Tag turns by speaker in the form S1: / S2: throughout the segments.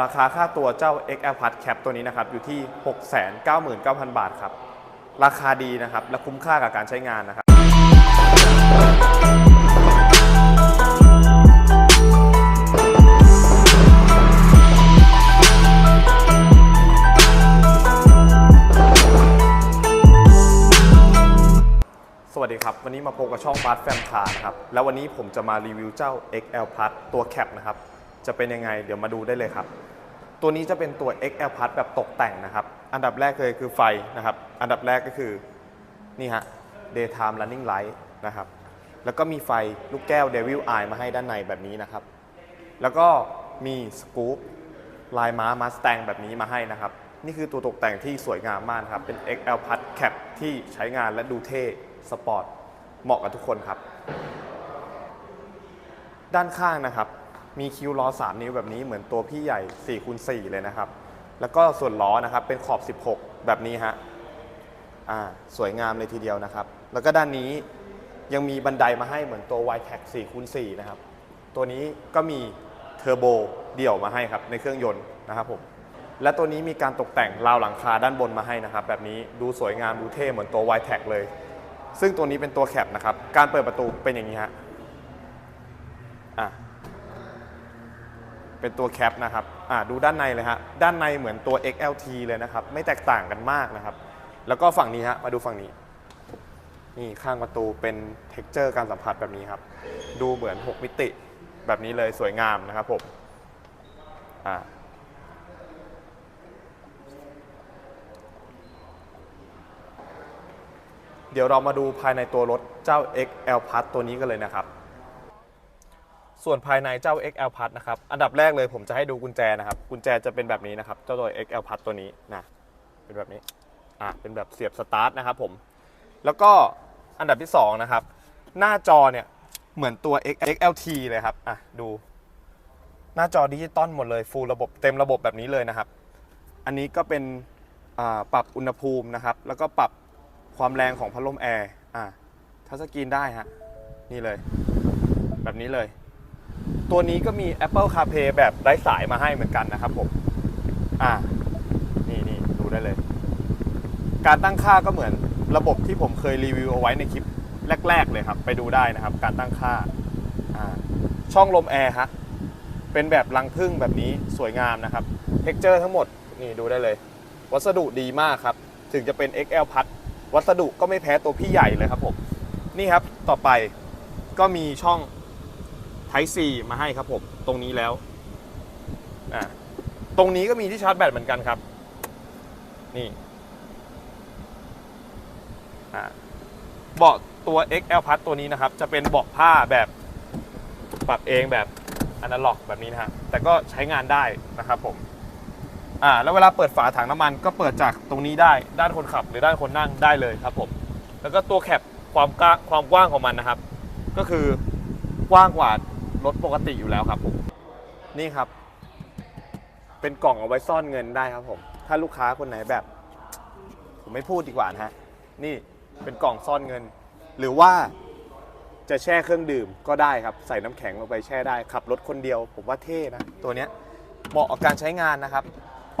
S1: ราคาค่าตัวเจ้า XL Plus Cap ตัวนี้นะครับอยู่ที่ 699,000 บาทครับ ราคาดีนะครับ และคุ้มค่ากับการใช้งานนะครับสวัสดีครับ วันนี้มาพบกับช่องบาร์แฟมคานะครับ แล้ววันนี้ผมจะมารีวิวเจ้า XL Plus ตัวแคปนะครับ จะเป็นยังไง เดี๋ยวมาดูได้เลยครับ ตัวนี้จะเป็นตัว XL Plus แบบตกแต่งนะครับ อันดับแรกเลยคือไฟนะครับ อันดับแรกก็คือนี่ฮะ daytime running light นะครับ แล้วก็มีไฟลูกแก้ว Devil Eye มาให้ด้านในแบบนี้นะครับ แล้วก็มีสกู๊ปลายม้ามาส t ตงแบบนี้มาให้นะครับ นี่คือตัวตกแต่งที่สวยงามมากครับ เป็น XL Plus Cap ที่ใช้งานและดูเท่สปอร์ตเหมาะกับทุกคนครับ ด้านข้างนะครับ มีคิวล้อ 3 นิ้วแบบนี้เหมือนตัวพี่ใหญ่4คูณ4เลยนะครับ แล้วก็ส่วนล้อนะครับเป็นขอบ 16 แบบนี้ฮะอ่าสวยงามเลยทีเดียวนะครับ แล้วก็ด้านนี้ยังมีบันไดมาให้เหมือนตัว y t e c 4คูณ4นะครับ ตัวนี้ก็มีเทอร์โบเดี่ยวมาให้ครับในเครื่องยนต์นะครับผมและตัวนี้มีการตกแต่งราวหลังคาด้านบนมาให้นะครับ แบบนี้ดูสวยงามดูเท่เหมือนตัว y t e c เลย ซึ่งตัวนี้เป็นตัวแคปนะครับ การเปิดประตูเป็นอย่างนี้ฮะอะ เป็นตัวแคปนะครับอะดูด้านในเลยฮะ ด้านในเหมือนตัว XLT เลยนะครับ ไม่แตกต่างกันมากนะครับ แล้วก็ฝั่งนี้ฮะ มาดูฝั่งนี้ นี่ข้างประตูเป็นเท็กเจอร์การสัมผัสแบบนี้ครับ ดูเหมือน 6 มิติแบบนี้เลยสวยงามนะครับผม อ่าเดี๋ยวเรามาดูภายในตัวรถเจ้า XL Plus ตัวนี้กันเลยนะครับ ส่วนภายในเจ้า XL Plus นะครับ อันดับแรกเลยผมจะให้ดูกุญแจนะครับ กุญแจจะเป็นแบบนี้นะครับ เจ้าตัว XL Plus ตัวนี้นะ เป็นแบบนี้ อะ เป็นแบบเสียบสตาร์ทนะครับผม แล้วก็อันดับที่สองนะครับ หน้าจอเนี่ยเหมือนตัว XLT เลยครับ อะ ดู หน้าจอดิจิตอลหมดเลย ฟูลระบบเต็มระบบแบบนี้เลยนะครับ อันนี้ก็เป็นอ่าปรับอุณหภูมินะครับ แล้วก็ปรับความแรงของพัดลมแอร์ อ่าทัชสกรีนได้ฮะ นี่เลย แบบนี้เลย ตัวนี้ก็มี Apple CarPlay แบบไร้สายมาให้เหมือนกันนะครับผม อ่า นี่นี่ดูได้เลย การตั้งค่าก็เหมือนระบบที่ผมเคยรีวิวเอาไว้ในคลิปแรก ๆ เลยครับ ไปดูได้นะครับ การตั้งค่า อ่า ช่องลมแอร์ฮะ เป็นแบบรังพึ่งแบบนี้สวยงามนะครับ เท็กเจอร์ทั้งหมด นี่ดูได้เลย วัสดุดีมากครับ ถึงจะเป็น XL พัดวัสดุก็ไม่แพ้ตัวพี่ใหญ่เลยครับผม นี่ครับ ต่อไปก็มีช่อง Type C มาให้ครับผมตรงนี้แล้วอ่าตรงนี้ก็มีที่ชาร์จแบตเหมือนกันครับ นี่อ่าเบาะตัว XL พัดตัวนี้นะครับ จะเป็นเบาะผ้าแบบปรับเองแบบอนาล็อกแบบนี้นะฮะแต่ก็ใช้งานได้นะครับผมอ่าแล้วเวลาเปิดฝาถังน้ำมันก็เปิดจากตรงนี้ได้ด้านคนขับหรือด้านคนนั่งได้เลยครับผม แล้วก็ตัวแคปความกว้างความกว้างของมันนะครับ ก็คือกว้างกว่า รถปกติอยู่แล้วครับผมนี่ครับ เป็นกล่องเอาไว้ซ่อนเงินได้ครับผม ถ้าลูกค้าคนไหนแบบ ผมไม่พูดดีกว่านะฮะนี่เป็นกล่องซ่อนเงิน หรือว่าจะแช่เครื่องดื่มก็ได้ครับ ใส่น้ำแข็งลงไปแช่ได้ขับรถคนเดียว ผมว่าเท่นะ ตัวเนี้ยเหมาะกับการใช้งานนะครับ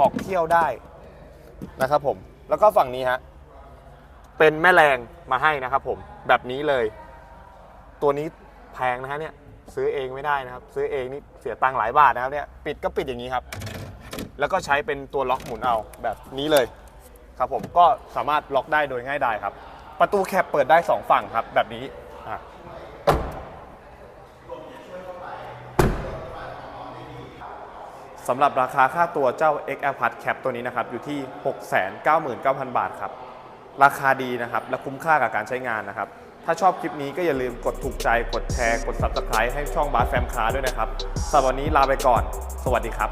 S1: ออกเที่ยวได้นะครับผมแล้วก็ฝั่งนี้ฮะเป็นแม่แรงมาให้นะครับผมแบบนี้เลย ตัวนี้แพงนะฮะเนี่ย ซื้อเองไม่ได้นะครับ ซื้อเองนี่เสียตังค์หลายบาทนะครับเนี่ยปิดก็ปิดอย่างนี้ครับ แล้วก็ใช้เป็นตัวล็อกหมุนเอาแบบนี้เลยครับผมก็สามารถล็อกได้โดยง่ายดายครับ ประตูแคปเปิดได้สองฝั่งครับ แบบนี้สำหรับราคาค่าตัวเจ้า XL Plus Cap ตัวนี้นะครับ อยู่ที่ 699,000 บาทครับ ราคาดีนะครับ และคุ้มค่ากับการใช้งานนะครับ ถ้าชอบคลิปนี้ก็อย่าลืมกดถูกใจ กดแชร์ กด Subscribe ให้ช่องบาร์แฟมคาด้วยนะครับสำหรับวันนี้ลาไปก่อน สวัสดีครับ